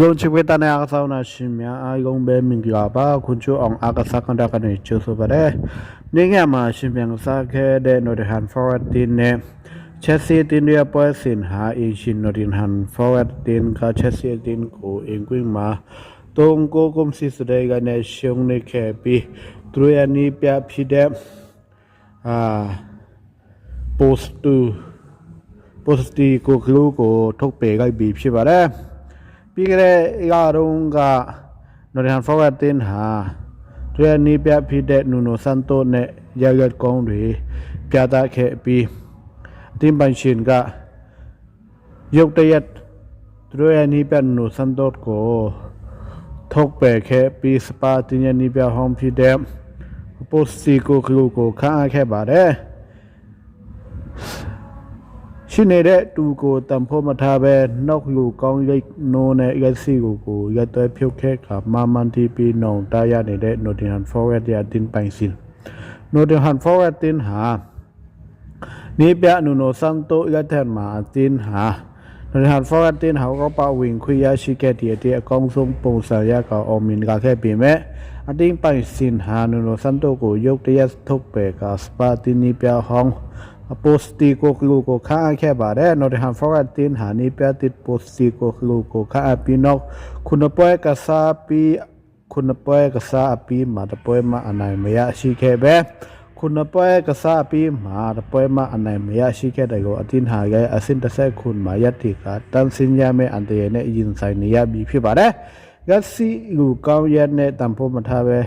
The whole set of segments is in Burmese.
လုံးချစ်ဝေတနာအဆောင်နာရှင်များအာယုံပဲမင်္ဂလာပါခွန်ချိုအောင်အာကစားကန်တာကနေကျဆိုပါတယ်နေငယ်မှာရှင်ပြန်ကစားခဲ့တဲ့ Nottingham Forest တင်းနဲ့ Chelsea တင်းရဲ့ပွဲစဉ်ဟာအရှင် Nottingham Forest တင်းက Chelsea တင်းကိုအင်ကွင်းမှာတုံးကိုကုမ်စီစတဲ့ကနေရှုံးနေခဲ့ပြီးသူတို့ရဲ့နီးပြဖြစ်တဲ့အာ post to post တီကိုကလူကိုထုတ်ပေလိုက်ပြီးဖြစ်ပါတယ် ပြီးကြတဲ့ရာတုံးက Nottingham Forest တင်းဟာသူရဲ့နီးပြဖြစ်တဲ့ Nuno Santos နဲ့ရရက်ကောင်းတွေပြသခဲ့ပြီးအတင်းပိုင်ရှင်ကရုတ်တရက်သူတို့ရဲ့နီးပြ Nuno Santos ကိုထုတ်ပယ်ခဲ့ပြီးစပါတင်ရဲ့နီးပြဟောင်းဖြစ်တဲ့ post တီကိုကလူကိုခန့်အပ်ခဲ့ပါတယ် ရှိနေတဲ့တူကိုတံဖို့မထားပဲနောက်လူကောင်းရိတ်နိုးနဲ့ရက်စီကိုကိုရက်သွဲဖြုတ်ခဲ့ခါမာမန်တီပီနောင်တာရနေတဲ့ Nottingham Forest ရတင်ပိုင်စင် Nottingham Forest တင်ဟာနေပြနူနိုဆန်တိုရက်ထက်မှာတင်ဟာ Nottingham Forest တင်ဟာကပဝင်ခွေရရှိခဲ့တဲ့အကောင်းဆုံးပုံစံရကအောင်မြင်လာခဲ့ပေမဲ့အတင်းပိုင်စင်ဟာနူနိုဆန်တိုကိုရုတ်တရက်ထုတ်ပယ်ကစပါတင်နီပြဟောင်း post တီကိုကလူကိုခါအခဲ့ပါတယ် Nottingham Forest တင်ဟာနေပြတစ် post တီကိုကလူကိုခါအပြီးနောက်ခုနပွဲကစားပြီးခုနပွဲကစားအပြီးမှာတပွဲမှာအနိုင်မရရှိခဲ့ပဲခုနပွဲကစားအပြီးမှာတပွဲမှာအနိုင်မရရှိခဲ့တဲ့ကိုအတင်းဟာရဲ့အစင်တစ်ဆက်ခုမှာယက်တီကတန်စင်ရမယ့်အန်တရနဲ့ရင်ဆိုင်နေရပြီဖြစ်ပါတယ်ဂက်စီလူကောင်းရက်နဲ့တန်ဖို့မထားပဲ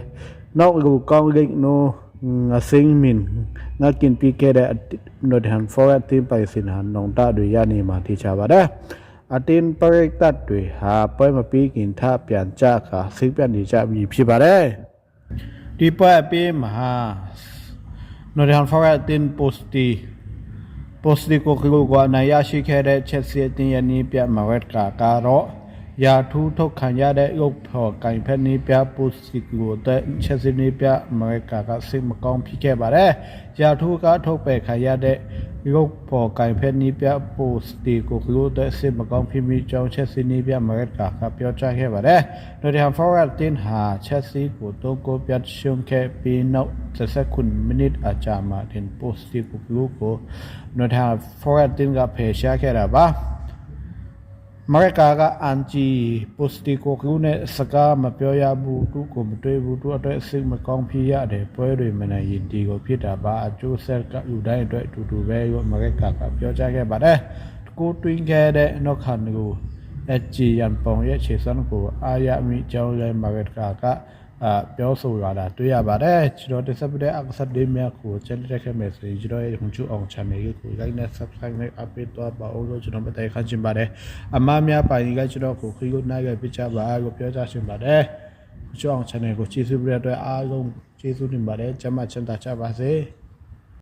နောက်လူကောင်းလိမ့်နိုး nga sing min nga kin pi ke da no han for at tin pai sin han nong ta de ya ni ma ti cha ba da atin parik tat တွေဟာပွဲမပြီးခင်ထပြန်ကြခါစိတ်ပြတ်နေကြပြီဖြစ်ပါတယ်ဒီပွဲအပေးမှာ no han for at tin posti posti ကိုကလူကအနိုင်ရရှိခဲ့တဲ့ Chelsea အတင်းရနီးပြမဝက်ကာကတော့ ရာထူးထုတ်ခံရတဲ့ရုပ်ဖော်ကင်ဖက်နီးပြပိုစီကိုတဲ့ချက်စီနီးပြအမေရိကကစိတ်မကောင်းဖြစ်ခဲ့ပါတယ်။ရာထူးကထုတ်ပယ်ခံရတဲ့ရုပ်ဖော်ကင်ဖက်နီးပြပိုစတီကိုကလို့တဲ့စိတ်မကောင်းဖြစ်မိကြောင်းချက်စီနီးပြအမေရိကကပြောကြားခဲ့ပါတယ်။ Nottingham Forest တင်ဟာချက်စီကိုတော့ကိုပြတ်ရှုံးခဲ့ပြီးနောက်39မိနစ်အကြာမှာတင်ပိုစတီကိုကလို့ကို Nottingham Forest တင်ကဖယ်ရှားခဲ့တာပါ။ မရကာကအန်ဂျီပိုစတီကိုကလူနဲ့စကားမပြောရဘူးသူကိုမတွေ့ဘူးသူအတွက်စိတ်မကောင်းဖြစ်ရတယ်ပွဲတွေမနိုင်ရင်ဒီကိုဖြစ်တာပါအကျိုးဆက်ကလူတိုင်းအတွက်အတူတူပဲရောမရကာကပြောကြားခဲ့ပါတယ်ကိုတွင်းခဲ့တဲ့နောက်ခါကိုအဂျီယန်ပုံရဲ့ခြေစမ်းကိုအာရမိကျောင်းရဲ့မရကာက အာပြောဆိုရတာတွေ့ရပါတယ်ကျွန်တော်တက်ဆက်ပြတဲ့အကစားတွေများကိုချက်တက်ခဲ့မယ်ဆိုရင်ကျွန်တော်ရဲ့ခုချူအောင် channel ကို like နဲ့ subscribe နဲ့ update တော့ပါအောင်လို့ကျွန်တော်မတိုင်ခန့်ချင်ပါတယ်အမများပိုင်ကကျွန်တော်ကိုခရီးကိုနိုင်ခဲ့ပြချပါလို့ပြောကြရှင်ပါတယ်ခုချူအောင် channel ကိုကျေးဇူးပြတဲ့အတွက်အားလုံးကျေးဇူးတင်ပါတယ်ကျမချမ်းသာကြပါစေ